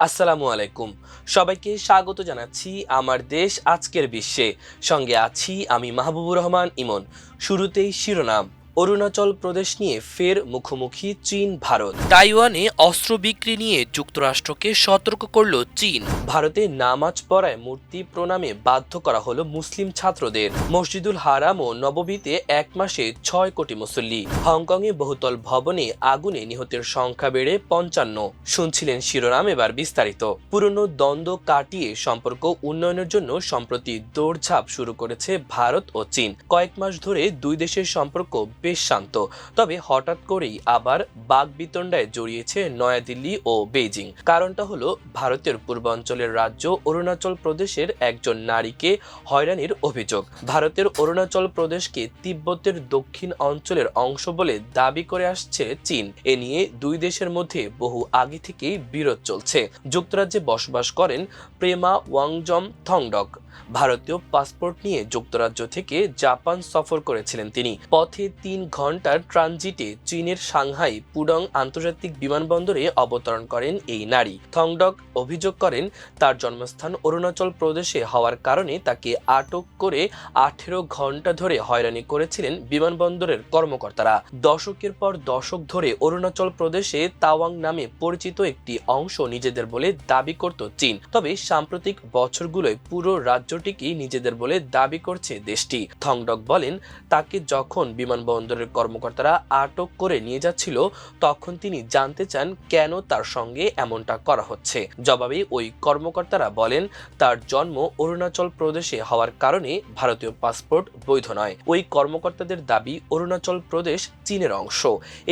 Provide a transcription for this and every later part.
আসসালামু আলাইকুম। সবাইকে স্বাগত জানাচ্ছি আমার দেশ আজকের বিশ্বে। সঙ্গে আছি আমি মাহবুবুর রহমান ইমন। শুরুতেই শিরোনাম। অরুণাচল প্রদেশ নিয়ে ফের মুখোমুখি চীন, ভারত। তাইওয়ানে অস্ত্র বিক্রি নিয়ে যুক্তরাষ্ট্রকে সতর্ক করল চীন। ভারতে নামাজ পড়ায় মূর্তি প্রণামে বাধ্য করা হলো মুসলিম ছাত্রদের। মসজিদুল হারাম ও নববীতে এক মাসে ছয় কোটি মুসল্লি। হংকংয়ে বহুতল ভবনে আগুনে নিহতের সংখ্যা বেড়ে পঞ্চান্ন। শুনছিলেন শিরোনাম এবার বিস্তারিত। পুরনো দ্বন্দ্ব কাটিয়ে সম্পর্ক উন্নয়নের জন্য সম্প্রতি দৌড়ঝাঁপ শুরু করেছে ভারত ও চীন। কয়েক মাস ধরে দুই দেশের সম্পর্ক বেশ শান্ত। তবে হঠাৎ করেই আবার বাগবিতণ্ডায় জড়িয়েছে নয়াদিল্লি ও বেইজিং। কারণটা হলো ভারতের পূর্বাঞ্চলের রাজ্য অরুণাচল প্রদেশের একজন নারীকে হয়রানির অভিযোগ। ভারতের অরুণাচল প্রদেশকে তিব্বতের দক্ষিণ অঞ্চলের অংশ বলে দাবি করে আসছে চীন। এ নিয়ে দুই দেশের মধ্যে বহু আগে থেকেই বিরোধ চলছে। যুক্তরাজ্যে বসবাস করেন প্রেমা ওয়াংজম থংডক। ভারতীয় পাসপোর্ট নিয়ে যুক্তরাজ্য থেকে জাপান সফর করেছিলেন তিনি। পথে তিন ঘণ্টার ট্রানজিটে চীনের সাংহাই পুডং আন্তর্জাতিক বিমানবন্দরে অবতরণ করেন এই নারী। থংডক অভিযোগ করেন, তার জন্মস্থান অরুণাচল প্রদেশে হওয়ার কারণে তাকে আটক করে আঠেরো ঘণ্টা ধরে হয়রানি করেছিলেন বিমানবন্দরের কর্মকর্তারা। দশকের পর দশক ধরে অরুণাচল প্রদেশে তাওয়াং নামে পরিচিত একটি অংশ নিজেদের বলে দাবি করত চীন। তবে সাম্প্রতিক বছরগুলোয় পুরো রাজ্যটিকেই নিজেদের বলে দাবি করছে দেশটি। থংডক বলেন, তাকে যখন বিমানবন্দরের কর্মকর্তারা আটক করে নিয়ে যাচ্ছিল, তখন তিনি জানতে চান কেন তার সঙ্গে এমনটা করা হচ্ছে। জবাবে ওই কর্মকর্তারা বলেন, তার জন্ম অরুণাচল প্রদেশে হওয়ার কারণে ভারতীয় পাসপোর্ট বৈধ নয়। ওই কর্মকর্তাদের দাবি অরুণাচল প্রদেশ চীনের অংশ।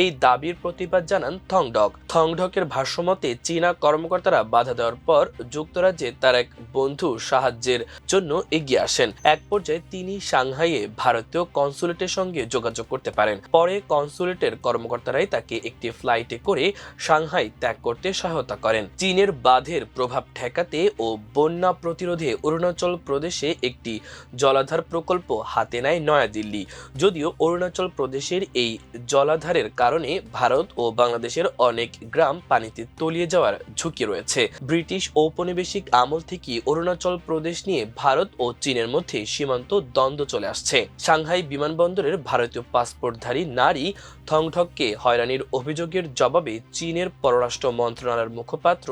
এই দাবির প্রতিবাদ জানান থংডক। থংডকের ভাষ্যমতে, চীনা কর্মকর্তারা বাধা দেওয়ার পর যুক্তরাজ্যে তার এক বন্ধু সাহায্যের জন্য এগিয়ে আসেন। এক পর্যায়ে তিনি সাংহাইয়ে ভারতীয় কনসুলেটের সঙ্গে যোগাযোগ করতে পারেন। পরে কনসুলেটের কর্মকর্তারাই তাকে একটি ফ্লাইটে করে সাংহাই ত্যাগ করতে সহায়তা করেন। চীনের বাঁধের প্রভাব ঠেকাতে ও বন্যা প্রতিরোধে অরুণাচল প্রদেশে একটি জলাধার প্রকল্প হাতে নেয় নয়াদিল্লি। যদিও অরুণাচল প্রদেশের এই জলাধারের কারণে ভারত ও বাংলাদেশের অনেক গ্রাম পানিতে তলিয়ে যাওয়ার ঝুঁকি রয়েছে। ব্রিটিশ ঔপনিবেশিক আমল থেকে অরুণাচল প্রদেশ নিয়ে ভারত ও চীনের মধ্যে সীমান্ত দ্বন্দ্ব চলে আসছে। সাংহাই বিমানবন্দরের ভারতীয় পাসপোর্টধারী নারী থংঠককে হয়রানির অভিযোগের জবাবে চীনের পররাষ্ট্র মন্ত্রণালয়ের মুখপাত্র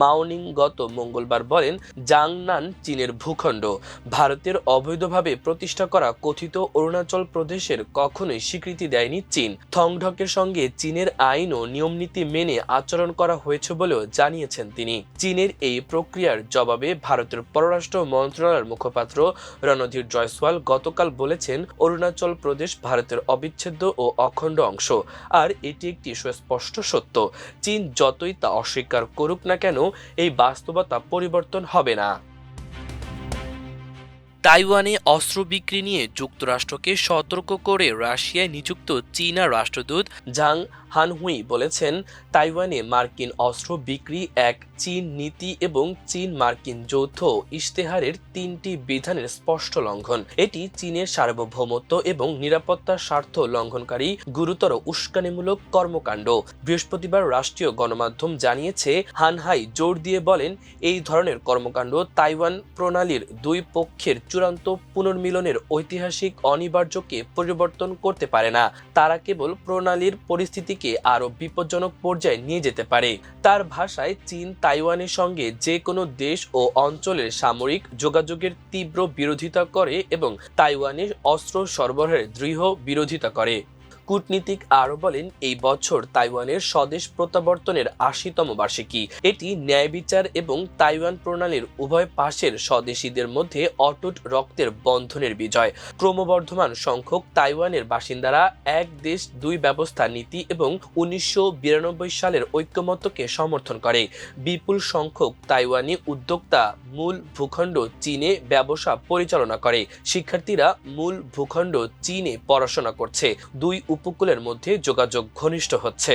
মাওনিং গত মঙ্গলবার বলেন, জাংনান চীনের ভূখণ্ড। ভারতের অবৈধভাবে প্রতিষ্ঠা করা কথিত অরুণাচল প্রদেশের কখনোই স্বীকৃতি দেয়নি চীন। থংঢকের সঙ্গে চীনের আইন ও নিয়মনীতি মেনে আচরণ করা হয়েছে বলেও জানিয়েছেন তিনি। চীনের এই প্রক্রিয়ার জবাবে ভারতের পররাষ্ট্র মন্ত্রণালয়ের মুখপাত্র রণধীর জয়সওয়াল গতকাল বলেছেন, অরুণাচল প্রদেশ ভারতের অবিচ্ছেদ্য ও অখণ্ড অংশ। আর এটি একটি সুস্পষ্ট সত্য। চীন যতই তা অস্বীকার করুক না কেন, এই বাস্তবতা পরিবর্তন হবে না। তাইওয়ানে অস্ত্র বিক্রি নিয়ে যুক্তরাষ্ট্রকে সতর্ক করে রাশিয়ায় নিযুক্ত চীনা রাষ্ট্রদূত জাং হানহুই বলেছেন, তাইওয়ানে মার্কিন অস্ত্র বিক্রি এক চীন নীতি এবং চীন মার্কিন যৌথ ইশতেহারের তিনটি বিধানের স্পষ্ট লঙ্ঘন। এটি চীনের সার্বভৌমত্ব এবং নিরাপত্তার স্বার্থ লঙ্ঘনকারী গুরুতর উস্কানিমূলক কর্মকাণ্ড। বৃহস্পতিবার রাষ্ট্রীয় গণমাধ্যম জানিয়েছে হানহাই জোর দিয়ে বলেন, এই ধরনের কর্মকাণ্ড তাইওয়ান প্রণালীর দুই পক্ষের চূড়ান্ত পুনর্মিলনের ঐতিহাসিক অনিবার্যকে পরিবর্তন করতে পারে না। তারা কেবল প্রণালীর পরিস্থিতিকে আরও বিপজ্জনক পর্যায়ে নিয়ে যেতে পারে। তার ভাষায় চীন, তাইওয়ানের সঙ্গে যে কোনো দেশ ও অঞ্চলের সামরিক যোগাযোগের তীব্র বিরোধিতা করে এবং তাইওয়ানের অস্ত্র সরবরাহের দৃঢ় বিরোধিতা করে। কূটনীতিক আরও বলেন, এই বছর তাইওয়ানের স্বদেশ প্রত্যাবর্তনের আশিতম বার্ষিকী। এটি ন্যায় বিচার এবং তাইওয়ান প্রণালীর উভয় পাশের স্বদেশীদের মধ্যে অটুট রক্তের বন্ধনের বিজয়। ক্রমবর্ধমান সংখ্যক তাইওয়ানের বাসিন্দারা এক দেশ, দুই ব্যবস্থা, নীতি এবং উনিশশো বিরানব্বই সালের ঐক্যমত্যকে সমর্থন করে। বিপুল সংখ্যক তাইওয়ানি উদ্যোক্তা মূল ভূখণ্ড চীনে ব্যবসা পরিচালনা করে। শিক্ষার্থীরা মূল ভূখণ্ড চীনে পড়াশোনা করছে। দুই উপকূলের মধ্যে যোগাযোগ ঘনিষ্ঠ হচ্ছে।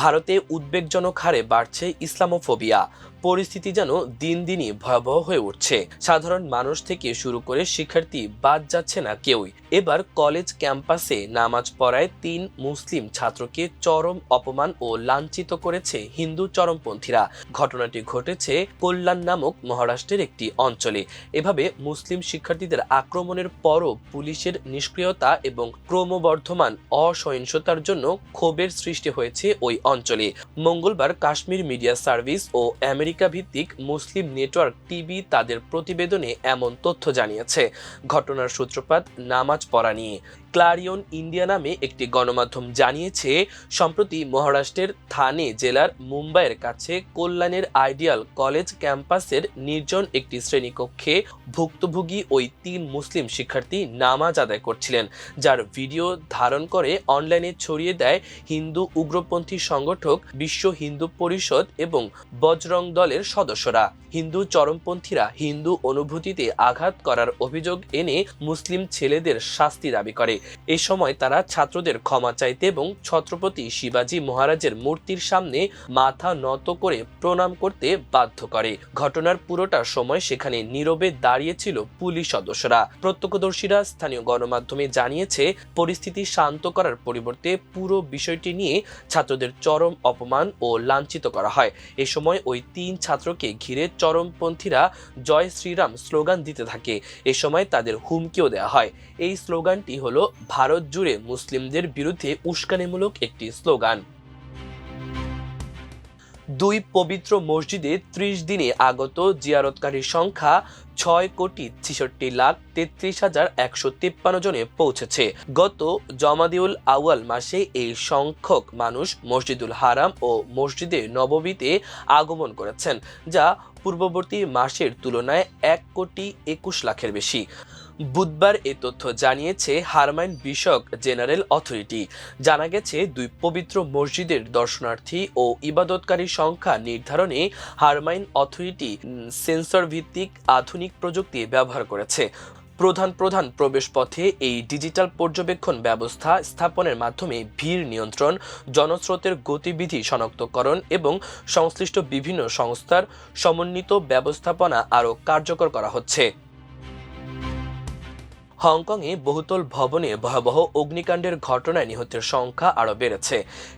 ভারতে উদ্বেগজনক হারে বাড়ছে ইসলামোফোবিয়া। পরিস্থিতি যেন দিন দিনই ভয়াবহ হয়ে উঠছে। সাধারণ মানুষ থেকে শুরু করে শিক্ষার্থী বাদ যাচ্ছে না কেউই। এবার কলেজ ক্যাম্পাসে নামাজ পড়ায় তিন মুসলিম ছাত্রকে চরম অপমান ও লাঞ্ছিত করেছে হিন্দু চরমপন্থীরা। ঘটনাটি ঘটেছে কল্যাণ নামক মহারাষ্ট্রের একটি অঞ্চলে। এভাবে মুসলিম শিক্ষার্থীদের আক্রমণের পরও পুলিশের নিষ্ক্রিয়তা এবং ক্রমবর্ধমান অসহিংসতার জন্য ক্ষোভের সৃষ্টি হয়েছে ওই অঞ্চলে। মঙ্গলবার কাশ্মীর মিডিয়া সার্ভিস ও আমেরিকা ভিত্তিক মুসলিম নেটওয়ার্ক টিভি তাদের প্রতিবেদনে এমন তথ্য জানিয়েছে। ঘটনার সূত্রপাত নামাজ পড়া নিয়ে। ক্লারিয়ন ইন্ডিয়া নামে একটি গণমাধ্যম জানিয়েছে, সম্প্রতি মহারাষ্ট্রের থানে জেলার মুম্বাইয়ের কাছে কল্যাণের আইডিয়াল কলেজ ক্যাম্পাসের নির্জন একটি শ্রেণীকক্ষে ভুক্তভোগী ওই তিন মুসলিম শিক্ষার্থী নামাজ আদায় করছিলেন, যার ভিডিও ধারণ করে অনলাইনে ছড়িয়ে দেয় হিন্দু উগ্রপন্থী সংগঠক, বিশ্ব হিন্দু পরিষদ এবং বজরং দলের সদস্যরা। হিন্দু চরমপন্থীরা হিন্দু অনুভূতিতে আঘাত করার অভিযোগ এনে মুসলিম ছেলেদের শাস্তি দাবি করে। এ সময় তারা ছাত্রদের ক্ষমা চাইতে এবং ছত্রপতি শিবাজী মহারাজের মূর্তির সামনে মাথা নত করে প্রণাম করতে বাধ্য করে। ঘটনার পুরোটা সময় সেখানে নীরবে দাঁড়িয়েছিল পুলিশ সদস্যরা। প্রত্যক্ষদর্শীরা স্থানীয় গণমাধ্যমে জানিয়েছে, পরিস্থিতি শান্ত করার পরিবর্তে পুরো বিষয়টি নিয়ে ছাত্রদের চরম অপমান ও লাঞ্ছিত করা হয়। এ সময় ওই তিন ছাত্রকে ঘিরে চরমপন্থীরা জয় শ্রীরাম স্লোগান দিতে থাকে। এ সময় তাদের হুমকিও দেওয়া হয়। এই স্লোগানটি হলো ভারত জুড়ে মুসলিমদের বিরুদ্ধে উস্কানিমূলক একটি স্লোগান। দুই পবিত্র মসজিদে ত্রিশ দিনে আগত জিয়ারতকারীর সংখ্যা ছয় কোটি ছেষট্টি লাখ তেত্রিশ হাজার একশো তিপ্পান্ন জনে পৌঁছেছে। গত জমাদিউল আউয়াল মাসে এই সংখ্যক মানুষ মসজিদুল হারাম ও মসজিদে নববীতে আগমন করেছেন, যা পূর্ববর্তী মাসের তুলনায় এক কোটি একুশ লাখের বেশি। বুধবার এ তথ্য জানিয়েছে হারমাইন বিষয়ক জেনারেল অথরিটি। জানা গেছে, দুই পবিত্র মসজিদের দর্শনার্থী ও ইবাদতকারী সংখ্যা নির্ধারণে হারমাইন অথরিটি সেন্সর ভিত্তিক আধুনিক প্রযুক্তি ব্যবহার করেছে। প্রধান প্রধান প্রবেশপথে এই ডিজিটাল পর্যবেক্ষণ ব্যবস্থা স্থাপনের মাধ্যমে ভিড় নিয়ন্ত্রণ, জনস্রোতের গতিবিধি শনাক্তকরণ এবং সংশ্লিষ্ট বিভিন্ন সংস্থার সমন্বিত ব্যবস্থাপনা আরও কার্যকর করা হচ্ছে। হংকংয়ে বহুতল ভবনে ভয়াবহ অগ্নিকাণ্ডের ঘটনায় নিহতের সংখ্যা আরও বেড়েছে।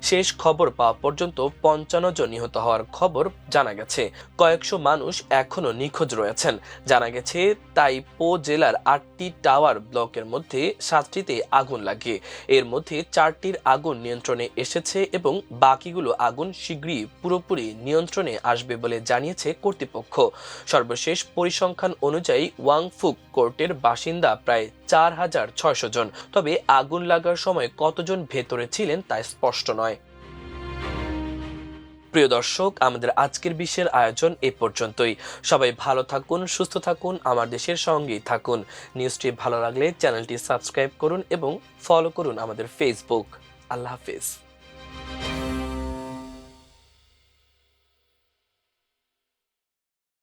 শেষ খবর পাওয়া পর্যন্ত পঞ্চান্ন জন নিহত হওয়ার খবর জানা গেছে। কয়েকশো মানুষ এখনও নিখোঁজ রয়েছেন। জানা গেছে তাই পো জেলার আটটি টাওয়ার ব্লকের মধ্যে সাতটিতে আগুন লাগে এর মধ্যে চারটির আগুন নিয়ন্ত্রণে এসেছে এবং বাকিগুলো আগুন শীঘ্রই পুরোপুরি নিয়ন্ত্রণে আসবে বলে জানিয়েছে কর্তৃপক্ষ। সর্বশেষ পরিসংখ্যান অনুযায়ী, ওয়াংফুক কোর্টের বাসিন্দা প্রায় চার হাজার ছয়শো জন। তবে আগুন লাগার সময় কতজন ভেতরে ছিলেন তা স্পষ্ট নয়। প্রিয় দর্শক, আমাদের আজকের বিশ্বের আয়োজন এ পর্যন্তই। সবাই ভালো থাকুন, সুস্থ থাকুন, আমার দেশের সঙ্গেই থাকুন। নিউজটি ভালো লাগলে চ্যানেলটি সাবস্ক্রাইব করুন এবং ফলো করুন আমাদের ফেসবুক আল্লাহ হাফিজ।